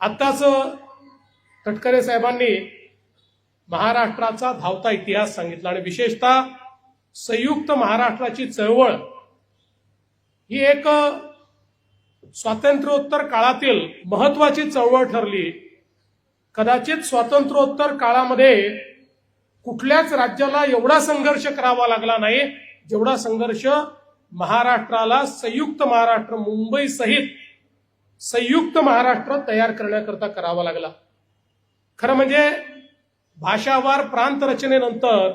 आत्ताच तटकरे साहेबांनी महाराष्ट्राचा धावता इतिहास सांगितला आणि विशेषतः संयुक्त महाराष्ट्राची चळवळ ही एक स्वातंत्र्योत्तर काळातील महत्वाची चळवळ ठरली. कदाचित स्वातंत्र्योत्तर काळामध्ये कुठल्याच राज्याला एवढा संघर्ष करावा लागला नाही जेवढा संघर्ष महाराष्ट्राला संयुक्त महाराष्ट्र मुंबई सहित संयुक्त महाराष्ट्र तयार करण्याकरता करावा लागला. खरं म्हणजे भाषावार प्रांत रचनेनंतर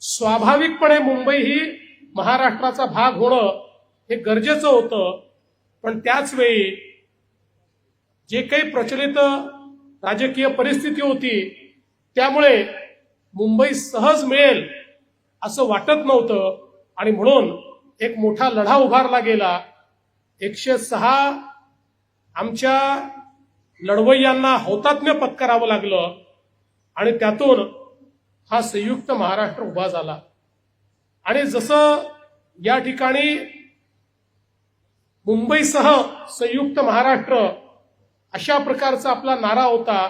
स्वाभाविकपणे मुंबई ही महाराष्ट्राचा भाग होणं हे गरजेचं होतं. पण त्याच वेळी जे काही प्रचलित राजकीय परिस्थिती होती त्यामुळे मुंबई सहज मिळेल असं वाटत नव्हतं आणि म्हणून एक मोठा लढा उभारला गेला. एकशे सहा आमच्या लढवय्यांना हौतात्म्य पत्करावं लागलं आणि त्यातून हा संयुक्त महाराष्ट्र उभा झाला. आणि जसं या ठिकाणी मुंबईसह संयुक्त महाराष्ट्र अशा प्रकारचा आपला नारा होता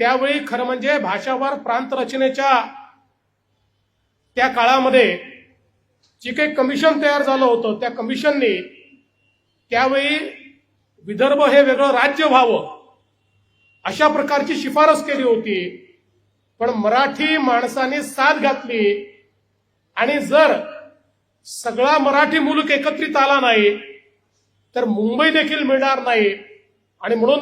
त्यावेळी खरं म्हणजे भाषावार प्रांत रचनेच्या त्या काळामध्ये जे काही कमिशन तयार झालं होतं त्या कमिशनने त्यावेळी विदर्भ हे वेगळं राज्य व्हावं. अशा प्रकारची शिफारस केली होती. पण मराठी माणसाने साथ घातली. आणि जर सगळा मराठी मुलूक एकत्रित आला नाही तर मुंबई देखील मिळणार नाही. आणि म्हणून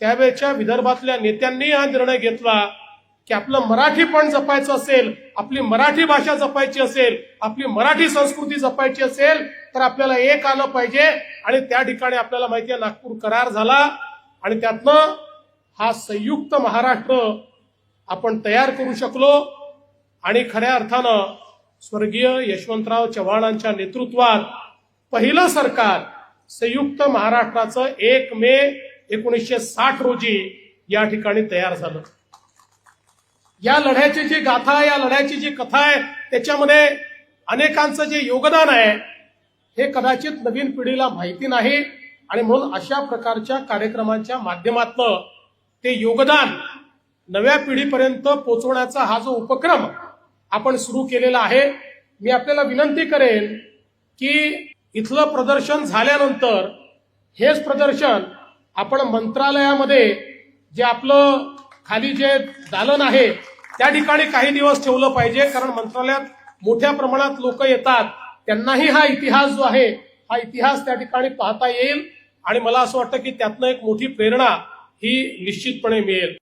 त्यावेळच्या विदर्भातल्या नेत्यांनी हा निर्णय घेतला. की आपलं मराठी पण जपायचं असेल आपली मराठी भाषा जपायची असेल आपली मराठी संस्कृती जपायची असेल तर आपल्याला एक आलं पाहिजे. आणि त्या ठिकाणी आपल्याला माहिती आहे नागपूर करार झाला. आणि त्यातनं हा संयुक्त महाराष्ट्र आपण तयार करू शकलो. आणि खऱ्या अर्थानं स्वर्गीय यशवंतराव चव्हाणांच्या नेतृत्वात पहिलं सरकार संयुक्त महाराष्ट्राचं एक मे एकोणीसशे साठ रोजी या ठिकाणी तयार झालं. या लढ्याची जी गाथा या लढ्याची जी कथा आहे त्याच्यामध्ये अनेकांचं जे योगदान आहे हे कदाचित नवीन पिढीला माहिती नाही. आणि म्हणून अशा प्रकारच्या कार्यक्रमांच्या माध्यमातनं ते योगदान नव्या पिढीपर्यंत पोचवण्याचा हा जो उपक्रम आपण सुरू केलेला आहे मी आपल्याला विनंती करेन की इथलं प्रदर्शन झाल्यानंतर हेच प्रदर्शन आपण मंत्रालयामध्ये जे आपलं खाली जे दालन आहे त्या ठिकाणी काही दिवस ठेवलं पाहिजे कारण मंत्रालयात मोठ्या प्रमाणात लोक येतात. त्यांनाही हा इतिहास जो आहे हा इतिहास त्या ठिकाणी पाहता येईल. आणि मला असं वाटतं की त्यातनं एक मोठी प्रेरणा ही निश्चितपणे मिळेल.